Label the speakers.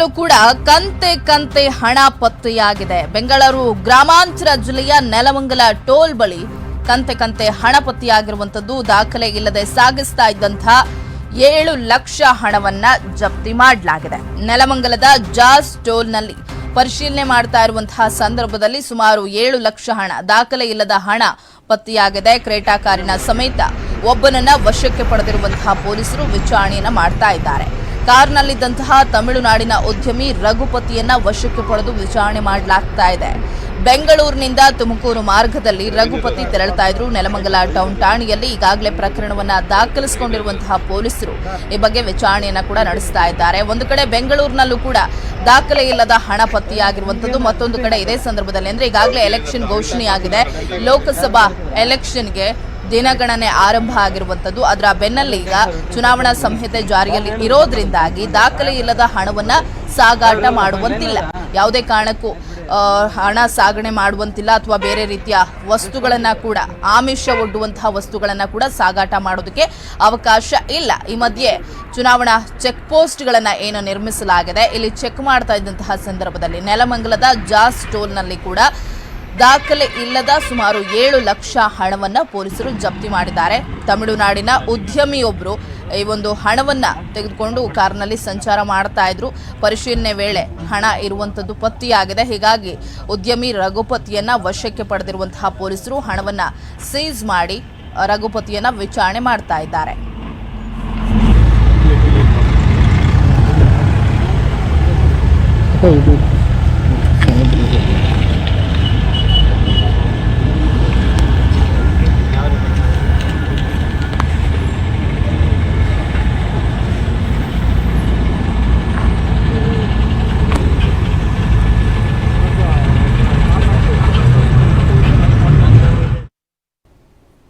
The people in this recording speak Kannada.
Speaker 1: ನೆಲಮಂಗಲದಲ್ಲೂ ಕೂಡ ಕಂತೆ ಕಂತೆ ಹಣ ಪತ್ತೆಯಾಗಿದೆ. ಬೆಂಗಳೂರು ಗ್ರಾಮಾಂತರ ಜಿಲ್ಲೆಯ ನೆಲಮಂಗಲ ಟೋಲ್ ಬಳಿ ಕಂತೆ ಕಂತೆ ಹಣ ಪತ್ತೆಯಾಗಿರುವಂತದ್ದು ದಾಖಲೆ ಇಲ್ಲದೆ ಸಾಗಿಸ್ತಾ ಇದ್ದಂತಹ ಏಳು ಲಕ್ಷ ಹಣವನ್ನ ಜಪ್ತಿ ಮಾಡಲಾಗಿದೆ. ನೆಲಮಂಗಲದ ಜಾಸ್ ಟೋಲ್ನಲ್ಲಿ ಪರಿಶೀಲನೆ ಮಾಡ್ತಾ ಇರುವಂತಹ ಸಂದರ್ಭದಲ್ಲಿ ಸುಮಾರು ಏಳು ಲಕ್ಷ ಹಣ ದಾಖಲೆ ಇಲ್ಲದ ಹಣ ಪತ್ತೆಯಾಗಿದೆ. ಕ್ರೇಟಾ ಕಾರಿನ ಸಮೇತ ಒಬ್ಬನನ್ನ ವಶಕ್ಕೆ ಪಡೆದಿರುವಂತಹ ಪೊಲೀಸರು ವಿಚಾರಣೆಯನ್ನ ಮಾಡ್ತಾ ಇದ್ದಾರೆ. ಕಾರ್ನಲ್ಲಿದ್ದಂತಹ ತಮಿಳುನಾಡಿನ ಉದ್ಯಮಿ ರಘುಪತಿಯನ್ನ ವಶಕ್ಕೆ ಪಡೆದು ವಿಚಾರಣೆ ಮಾಡಲಾಗ್ತಾ ಇದೆ. ಬೆಂಗಳೂರಿನಿಂದ ತುಮಕೂರು ಮಾರ್ಗದಲ್ಲಿ ರಘುಪತಿ ತೆರಳ್ತಾ ಇದ್ರು. ನೆಲಮಂಗಲ ಟೌನ್ ಠಾಣೆಯಲ್ಲಿ ಈಗಾಗಲೇ ಪ್ರಕರಣವನ್ನ ದಾಖಲಿಸಿಕೊಂಡಿರುವಂತಹ ಪೊಲೀಸರು ಈ ಬಗ್ಗೆ ವಿಚಾರಣೆಯನ್ನ ಕೂಡ ನಡೆಸ್ತಾ ಇದ್ದಾರೆ. ಒಂದು ಕಡೆ ಬೆಂಗಳೂರಿನಲ್ಲೂ ಕೂಡ ದಾಖಲೆ ಇಲ್ಲದ ಹಣ ಪತ್ತೆಯಾಗಿರುವಂತದ್ದು ಮತ್ತೊಂದು ಕಡೆ ಇದೇ ಸಂದರ್ಭದಲ್ಲಿ ಅಂದ್ರೆ ಈಗಾಗಲೇ ಎಲೆಕ್ಷನ್ ಘೋಷಣೆಯಾಗಿದೆ. ಲೋಕಸಭಾ ಎಲೆಕ್ಷನ್ಗೆ ದಿನಗಣನೆ ಆರಂಭ ಆಗಿರುವಂತದ್ದು ಅದರ ಬೆನ್ನಲ್ಲಿ ಈಗ ಚುನಾವಣಾ ಸಂಹಿತೆ ಜಾರಿಯಲ್ಲಿ ಇರೋದ್ರಿಂದಾಗಿ ದಾಖಲೆ ಇಲ್ಲದ ಹಣವನ್ನ ಸಾಗಾಟ ಮಾಡುವಂತಿಲ್ಲ. ಯಾವುದೇ ಕಾರಣಕ್ಕೂ ಹಣ ಸಾಗಣೆ ಮಾಡುವಂತಿಲ್ಲ ಅಥವಾ ಬೇರೆ ರೀತಿಯ ವಸ್ತುಗಳನ್ನ ಕೂಡ, ಆಮಿಷ ಒಡ್ಡುವಂತಹ ವಸ್ತುಗಳನ್ನ ಕೂಡ ಸಾಗಾಟ ಮಾಡೋದಕ್ಕೆ ಅವಕಾಶ ಇಲ್ಲ. ಈ ಮಧ್ಯೆ ಚುನಾವಣಾ ಚೆಕ್ ಪೋಸ್ಟ್ಗಳನ್ನ ಏನು ನಿರ್ಮಿಸಲಾಗಿದೆ, ಇಲ್ಲಿ ಚೆಕ್ ಮಾಡ್ತಾ ಇದ್ದಂತಹ ಸಂದರ್ಭದಲ್ಲಿ ನೆಲಮಂಗಲದ ಜಾಸ್ ಟೋಲ್ನಲ್ಲಿ ಕೂಡ ದಾಖಲೆ ಇಲ್ಲದ ಸುಮಾರು ಏಳು ಲಕ್ಷ ಹಣವನ್ನ ಪೊಲೀಸರು ಜಪ್ತಿ ಮಾಡಿದ್ದಾರೆ. ತಮಿಳುನಾಡಿನ ಉದ್ಯಮಿಯೊಬ್ಬರು ಈ ಒಂದು ಹಣವನ್ನ ತೆಗೆದುಕೊಂಡು ಕಾರ್ನಲ್ಲಿ ಸಂಚಾರ ಮಾಡ್ತಾ ಇದ್ರು. ಪರಿಶೀಲನೆ ವೇಳೆ ಹಣ ಇರುವಂತದ್ದು ಪತ್ತೆಯಾಗಿದೆ. ಹೀಗಾಗಿ ಉದ್ಯಮಿ ರಘುಪತಿಯನ್ನ ವಶಕ್ಕೆ ಪಡೆದಿರುವಂತಹ ಪೊಲೀಸರು ಹಣವನ್ನ ಸೀಜ್ ಮಾಡಿ, ರಘುಪತಿಯನ್ನ ವಿಚಾರಣೆ ಮಾಡ್ತಾ ಇದ್ದಾರೆ.
Speaker 2: ಇದು